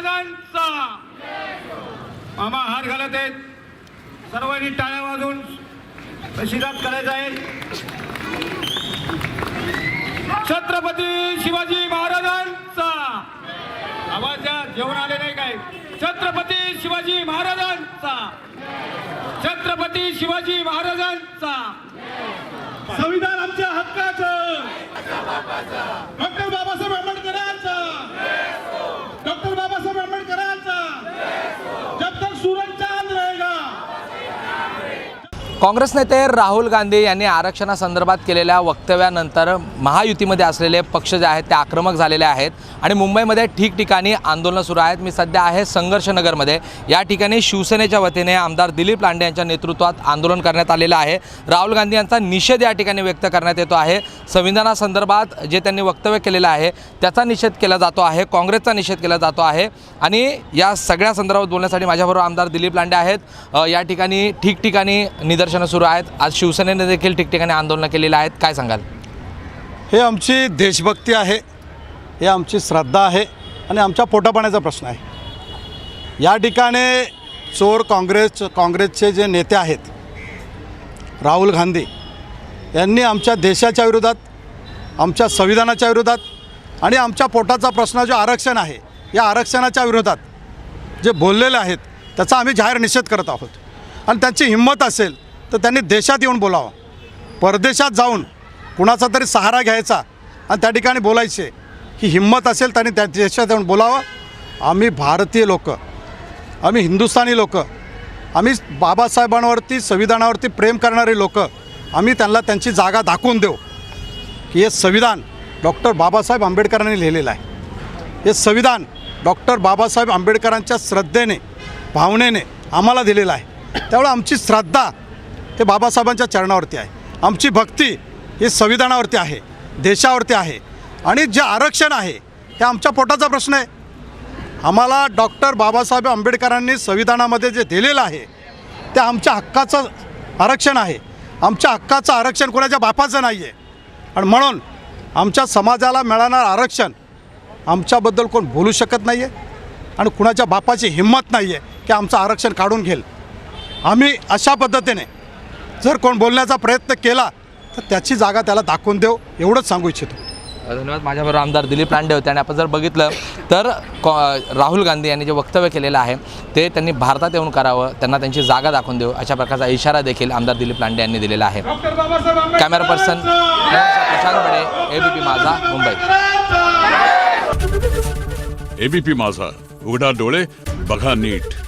महाराजांचा मामा हार घालत आहेत सर्वांनी टाळ्या वाजून प्रशिदात करायचा आहे छत्रपती शिवाजी महाराजांचा. आवाज या जेवण आले नाही काय? छत्रपती शिवाजी महाराजांचा. छत्रपती शिवाजी महाराजांचा. संविधान आमच्या हक्काचं. काँग्रेस नेते राहुल गांधी यांनी आरक्षणासंदर्भात केलेल्या वक्तव्यानंतर महायुतीमध्ये असलेले पक्ष जे आहेत ते आक्रमक झालेले आहेत आणि मुंबईमध्ये ठिकठिकाणी आंदोलनं सुरू आहेत. मी सध्या आहे संघर्षनगरमध्ये. या ठिकाणी शिवसेनेच्या वतीने आमदार दिलीप लांडे यांच्या नेतृत्वात आंदोलन करण्यात आलेलं आहे. राहुल गांधी यांचा निषेध या ठिकाणी व्यक्त करण्यात येतो आहे. संविधानासंदर्भात जे त्यांनी वक्तव्य केलेलं आहे त्याचा निषेध केला जातो आहे. काँग्रेसचा निषेध केला जातो आहे. आणि या सगळ्या संदर्भात बोलण्यासाठी माझ्याबरोबर आमदार दिलीप लांडे आहेत. या ठिकाणी ठिकठिकाणी निदर्शनं सुरू आहेत. आज शिवसेनेने देखील ठिकठिकाणी आंदोलनं केलेली आहेत. काय सांगाल? हे आमची देशभक्ती आहे. हे आमची श्रद्धा आहे आणि आमच्या पोटापाण्याचा प्रश्न आहे. या ठिकाणी चोर काँग्रेस काँग्रेसचे जे नेते आहेत राहुल गांधी यांनी आमच्या देशाच्या विरोधात आमच्या संविधानाच्या विरोधात आणि आमच्या पोटाचा प्रश्न जो आरक्षण आहे या आरक्षणाच्या विरोधात जे बोललेले आहेत त्याचा आम्ही जाहीर निषेध करत आहोत. आणि त्यांची हिंमत असेल तर त्यांनी देशात येऊन बोलावं. परदेशात जाऊन कुणाचा तरी सहारा घ्यायचा आणि त्या ठिकाणी बोलायचे. ही हिंमत असेल त्यांनी त्या देशात येऊन बोलावं. आम्ही भारतीय लोक. आम्ही हिंदुस्थानी लोक. आम्ही बाबासाहेबांवरती संविधानावरती प्रेम करणारे लोक. आम्ही त्यांना त्यांची जागा दाखवून देऊ. की हे संविधान डॉक्टर बाबासाहेब आंबेडकरांनी लिहिलेलं आहे. हे संविधान डॉक्टर बाबासाहेब आंबेडकरांच्या श्रद्धेने भावनेने आम्हाला दिलेलं आहे. त्यामुळे आमची श्रद्धा हे बाबासाहेबांच्या चरणावरती आहे. आमची भक्ती ही संविधानावरती आहे देशावरती आहे आणि जे आरक्षण आहे हे आमच्या पोटाचा प्रश्न आहे. आम्हाला डॉक्टर बाबासाहेब आंबेडकरांनी संविधानामध्ये जे दिलेलं आहे ते आमच्या हक्काचं आरक्षण आहे. आमच्या हक्काचं आरक्षण कोणाच्या बापाचं नाही आहे आणि म्हणून आमच्या समाजाला मिळणारं आरक्षण आमच्याबद्दल कोण बोलू शकत नाही आहे आणि कुणाच्या बापाची हिंमत नाही आहे की आमचं आरक्षण काढून घेईल. आम्ही अशा पद्धतीने जर कोण बोलण्याचा प्रयत्न केला तर त्याची जागा त्याला दाखवून देऊ एवढंच सांगू इच्छितो. धन्यवाद माझ्याबरोबर आमदार दिलीप लांडे होते. आणि आपण जर बघितलं तर कॉ- राहुल गांधी यांनी जे वक्तव्य केलेलं आहे ते त्यांनी भारतात येऊन करावं त्यांना त्यांची जागा दाखवून देऊ अशा प्रकारचा इशारा देखील आमदार दिलीप लांडे यांनी दिलेला आहे. Camera person Prashant Bade ABP Majha Mumbai. ABP माझा उघडा डोळे बघा नीट.